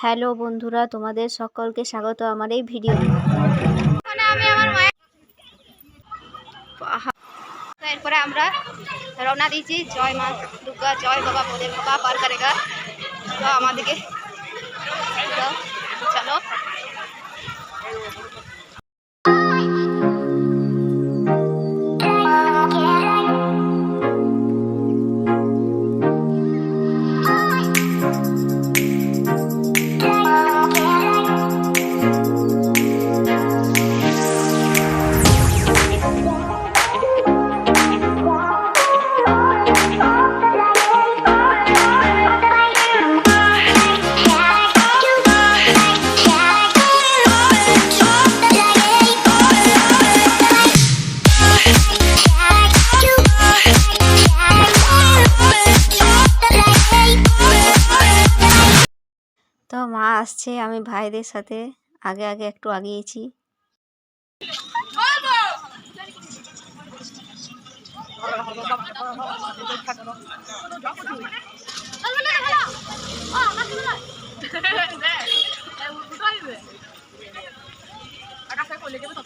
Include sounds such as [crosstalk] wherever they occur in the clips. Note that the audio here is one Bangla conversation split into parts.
হ্যালো বন্ধুরা, তোমাদের সকলকে স্বাগত আমার এই ভিডিও এরপরে আমরা রওনা দিয়েছি। জয় মা দুর্গা, জয় বাবা বোধে বাবা পার করেগা। তো আমাদেরকে, চলো। মা আসছে আমি ভাইদের সাথে আগে আগে একটু আগিয়েছি। [laughs]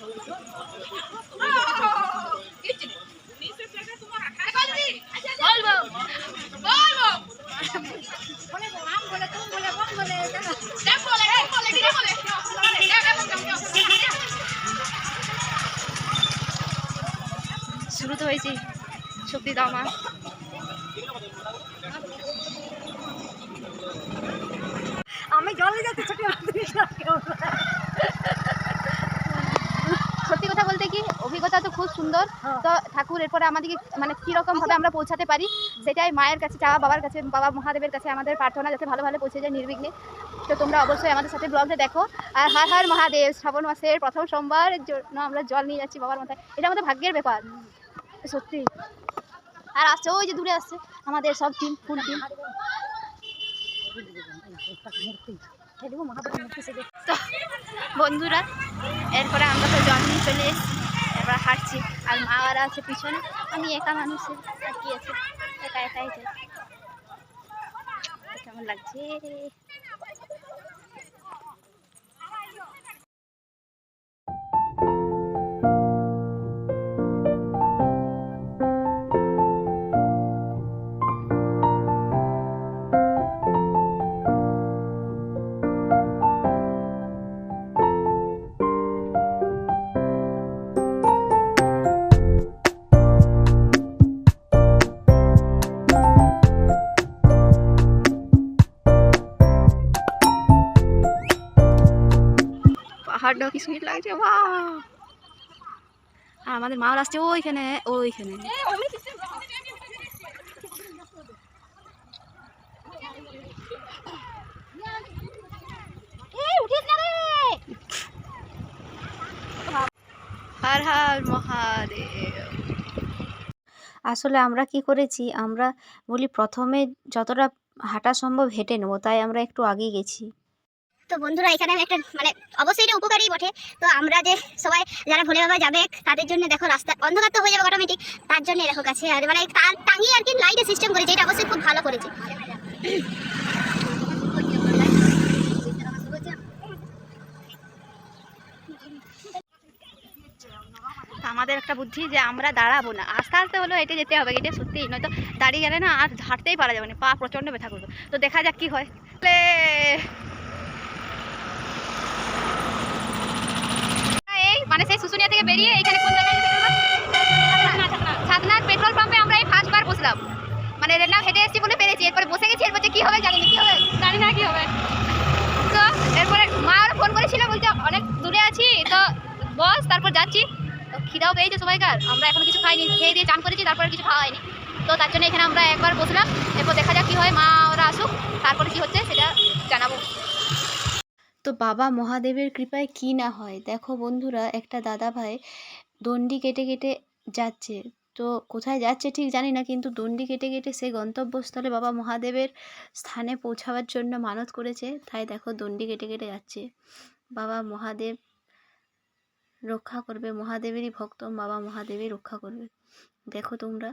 শুরু সুন্দর। তো ঠাকুর এরপরে আমাদেরকে মানে কীরকম ভাবে আমরা পৌঁছাতে পারি সেটাই মায়ের কাছে চাওয়া বাবার কাছে বাবা মহাদেবের কাছে আমাদের প্রার্থনা যাতে ভালো ভালো পৌঁছে যায় নির্বিঘ্নে। তো তোমরা অবশ্যই আমাদের সাথে ব্লগটা দেখো। আর হার হার মহাদেব শ্রাবণ মাসের প্রথম সোমবারের জন্য আমরা জল নিয়ে যাচ্ছি বাবার মাথায়। এটা আমাদের ভাগ্যের ব্যাপার। সত্যি। আর আসছে ওই যে দূরে আসছে আমাদের সব টিম ফুল টিম তো বন্ধুরা এরপরে আমরা তো জল নিয়ে চলে এসেছি। হাঁটছি। আর মা ওরা আছে পিছনে। আমি একা মানুষের আর কি আছে। একা একাই যাই। কেমন লাগছে? পাহাড়টা কি সুন্দর লাগছে বাহ আর আমাদের মা ওরা আসছে ওইখানে ওইখানে। হর হর মহাদেব। আসলে আমরা কি করেছি আমরা বলি প্রথমে যতটা হাঁটা সম্ভব হেঁটে নেব তাই আমরা একটু আগে গেছি। তো বন্ধুরা, এখানে আমি একটা মানে অবশ্যই এটা উপকারী বটে। তো আমরা যে সবাই যারা ভোলে বাবা যাবে, তাদের জন্য দেখো রাস্তা অন্ধকার তো হয়ে যাবে অটোমেটিক তার জন্য দেখো কাছে আর মানে তার টাঙিয়ে আর কি লাইটের সিস্টেম করেছে, এটা অবশ্যই খুব ভালো করেছে। আমাদের একটা বুদ্ধি যে আমরা দাঁড়াবো না। আস্তে আস্তে হলো হেঁটে যেতে হবে, এটা সত্যি নয়তো দাঁড়িয়ে গেলে না আর হাঁটতেই পারা যাবে না, পা প্রচণ্ড ব্যথা করবে। তো দেখা যাক কি হয় লে। এই মানে সেই শুশুনিয়া থেকে বেরিয়ে এইখানে কোন জায়গায় যেতে পেট্রোল পাম্পে আমরা এই ফার্স্টবার বসলাম। মানে রেলাম হেঁটে এসেছি বলে পেরেছি। এরপরে বসে গেছি এরপর কি হবে জানি না কি হবে? জানি না কি হবে। তো এরপরে মা ওরা ফোন করেছিল বলছে অনেক দূরে আছি তো বস তারপর যাচ্ছি। তো খিদাও পেয়েছে সবাইকার। আমরা এখন কিছু খাইনি খেয়ে দিয়ে চান করেছি তারপরে কিছু খাওয়া হয়নি। তো তার জন্য এখানে আমরা একবার বসলাম। এরপর দেখা যাক কি হয় মা ওরা আসুক তারপরে কি হচ্ছে সেটা জানাব। তো বাবা মহাদেবের কৃপায় কি না হয়? দেখো বন্ধুরা, একটা দাদা ভাই দণ্ডি কেটে কেটে যাচ্ছে। তো কোথায় যাচ্ছে ঠিক জানি না, কিন্তু দণ্ডি কেটে কেটে সে গন্তব্যস্থলে বাবা মহাদেবের স্থানে পৌঁছাবার জন্য মানত করেছে। তাই দেখো দণ্ডি কেটে কেটে যাচ্ছে। বাবা মহাদেব রক্ষা করবে, মহাদেবেরই ভক্ত, বাবা মহাদেবই রক্ষা করবে। দেখো তোমরা।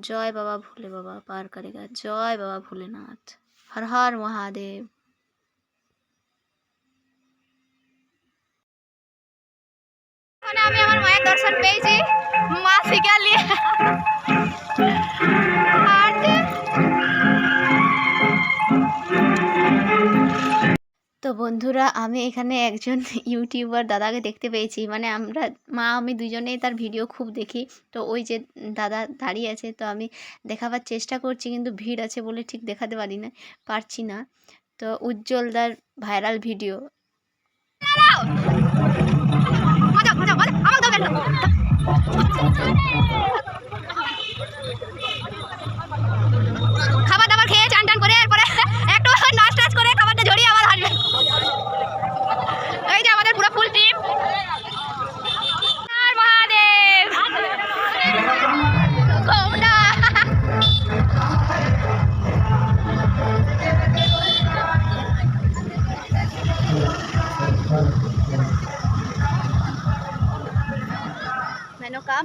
জয় বাবা ভোলে বাবা পার করেগা জয় বাবা ভোলেনাথ। হর হর মহাদেব। আমি আমার মায়ের দর্শন পেয়েছি। তো বন্ধুরা, আমি এখানে একজন ইউটিউবার দাদাকে দেখতে পেয়েছি। মানে আমরা মা, আমি দুজনেই তার ভিডিও খুব দেখি। তো ওই যে দাদা দাঁড়িয়ে আছে, তো আমি দেখাবার চেষ্টা করছি, কিন্তু ভিড় আছে বলে ঠিক দেখাতে পারি না, পারছি না। তো উজ্জ্বলদার ভাইরাল ভিডিও। মজা আমার দাও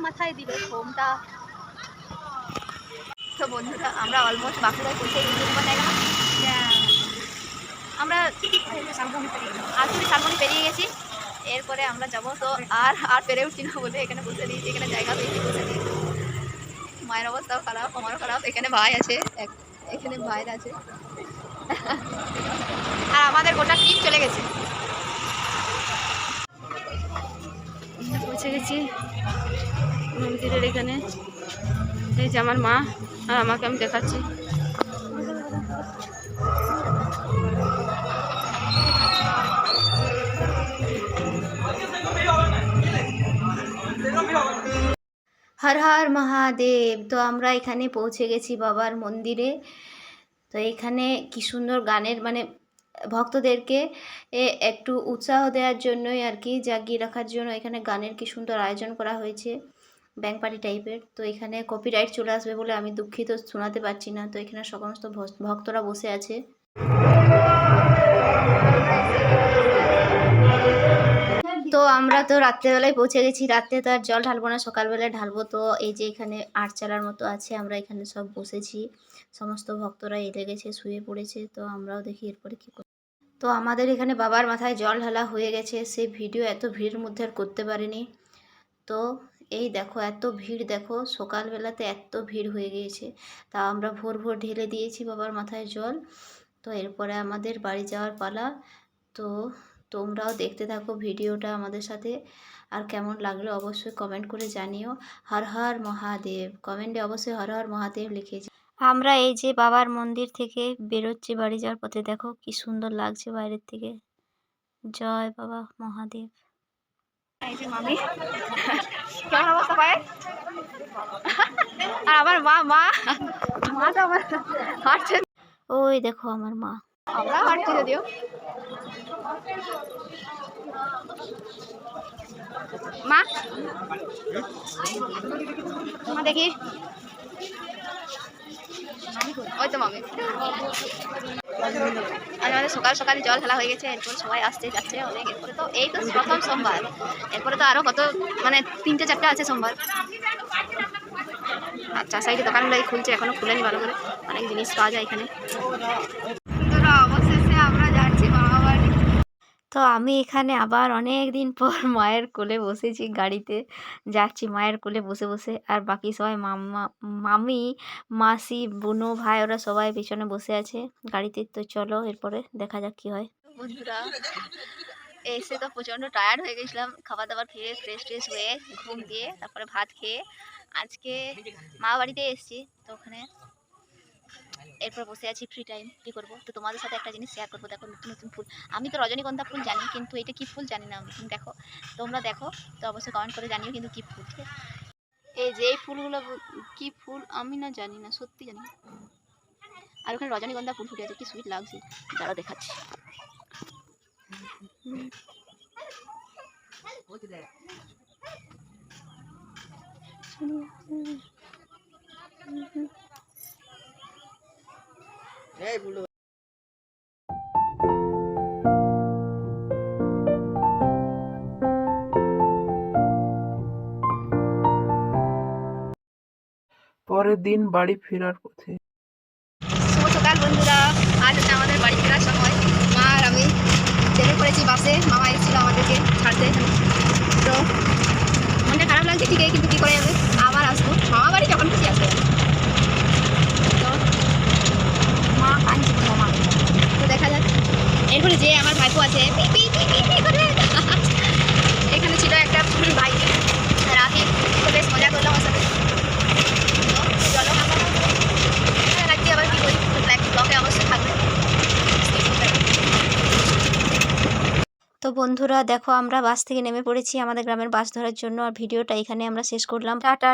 মাথায় দিল ঘোমটা। তো বন্ধুরা, আমরা অলমোস্ট বাঁকুড়ায় পৌঁছে গেছি জায়গা? আমরা আলতুরি শালমনি পেরিয়ে গেছি। এরপরে আমরা যাব, তো আর আর পেরে উঠছি না বলে এখানে বসে দিয়েছি, এখানে জায়গা পেয়েছি বসে দিয়েছি। মায়ের অবস্থাও খারাপ, আমারও খারাপ, এখানে ভাই আছে এখানে ভাইরা আছে। আর আমাদের গোটা টিম চলে গেছে। পৌঁছে গেছি। মন্দিরের এখানে। এই যে আমার মা আর আমাকে আমি দেখাচ্ছি। হর হর মহাদেব, তো আমরা এখানে পৌঁছে গেছি বাবার মন্দিরে। তো এখানে কি সুন্দর গানের মানে ভক্তদেরকে একটু উৎসাহ দেওয়ার জন্যই আর কি, জাগিয়ে রাখার জন্য এখানে গানের কি সুন্দর আয়োজন করা হয়েছে। ব্যাংক পার্টি টাইপের। তো এখানে কপিরাইট চলে আসবে বলে আমি দুঃখিত, শোনাতে পারছি না। তো এখানে সমস্ত ভক্তরা বসে আছে। তো আমরা তো রাত্রেবেলায় পৌঁছে গেছি। রাত্রে তো আর জল ঢালবো না, সকালবেলায় ঢালবো। তো এই যে এখানে আটচালার মতো আছে, আমরা এখানে সব বসেছি। সমস্ত ভক্তরা এলে গেছে, শুয়ে পড়েছে। তো আমরাও দেখি এরপরে কী করি তো আমাদের এখানে বাবার মাথায় জল ঢালা হয়ে গেছে। সেই ভিডিও এত ভিড়ের মধ্যে আর করতে পারিনি। তো এই দেখো এত ভিড় দেখো, সকালবেলাতে এত ভিড় হয়ে গিয়েছে। তা আমরা ভোর ভোর ঢেলে দিয়েছি বাবার মাথায় জল। তো এরপরে আমাদের বাড়ি যাওয়ার পালা। তো তোমরাও দেখতে থাকো ভিডিওটা আমাদের সাথে। আর কেমন লাগল অবশ্যই কমেন্ট করে জানিও। হর হর মহাদেব। কমেন্টে অবশ্যই হর হর মহাদেব লিখেছি। আমরা এই যে বাবার মন্দির থেকে বেরোচ্ছি বাড়ি যাওয়ার পথে, দেখো কি সুন্দর লাগছে বাইরের থেকে। জয় বাবা মহাদেব। এই যে মামি। কেমন অবস্থা পায় আর আমার মা মা। মা তো আমার হাঁটছে। ওই দেখো আমার মা। আমরা হাঁটছি যদিও। মা? মা দেখি। ওই তো মামি। আমাদের সকাল সকালে জল ফেলা হয়ে গেছে, এরপর সবাই আসছে, যাচ্ছে অনেক। এরপরে তো এই তো প্রথম সোমবার। এরপরে তো আরও কত মানে তিনটে চারটে আছে সোমবার। আচ্ছা সাইডে দোকানগুলো খুলছে, এখনও খুলেনি ভালো করে। অনেক জিনিস পাওয়া যায় এখানে। অবশেষে আমরা যাচ্ছি তো আমি এখানে আবার অনেক দিন পর [laughs] মায়ের কোলে বসেছি গাড়িতে। যাচ্ছি মায়ের কোলে বসে বসে। আর বাকি সবাই মাম্মা, মামি, মাসি, বুনো, ভাই, ওরা সবাই পিছনে বসে আছে গাড়িতে। তো চলো এরপরে দেখা যাক কী হয়। বন্ধুরা, এসে তো প্রচণ্ড টায়ার্ড হয়ে গেছিলাম। খাবার দাবার খেয়ে ফ্রেশ ট্রেশ হয়ে ঘুম দিয়ে তারপরে ভাত খেয়ে আজকে মা বাড়িতে এসেছি। তো ওখানে এরপর বসে আছি ফ্রি টাইম কী করব? তো তোমাদের সাথে একটা জিনিস শেয়ার করব। দেখো নতুন নতুন ফুল। আমি তো রজনীগন্ধা ফুল জানি কিন্তু এটা কী ফুল জানি না আমি। দেখো তোমরা দেখো তো অবশ্যই কমেন্ট করে জানিও কিন্তু কী ফুল ঠিক আছে? এই যে এই ফুলগুলো কী ফুল? আমি না জানি না সত্যি জানি আর ওখানে রজনীগন্ধা ফুল ফুটে আছে কি সুইট লাগছে। যারা দেখাচ্ছি। পরের দিন বাড়ি ফেরার পথে। শুভ সকাল বন্ধুরা আজ হচ্ছে আমাদের বাড়ি ফেরার সময়। মা আর আমি চেপে পড়েছি বাসে মামা এসেছিল আমাদেরকে ছাড়তে তো যাচ্ছি ঠিকই কিন্তু কী করে যাবে? আবার আসব। মামা বাড়ি যখন খুশি আসবে তো মা কাঁদছে তো মামা তো দেখা যাক এরপরে যে আমার ভাইপো আছে। এখানে ছিল একটা বাইক রাতে তো বেশ মজা করলাম ওর সাথে। ব্লকে অবশ্যই থাকবে। তো বন্ধুরা, দেখো, আমরা বাস থেকে নেমে পড়েছি আমাদের গ্রামের বাস ধরার জন্য, আর ভিডিওটা এখানে আমরা শেষ করলাম। টাটা।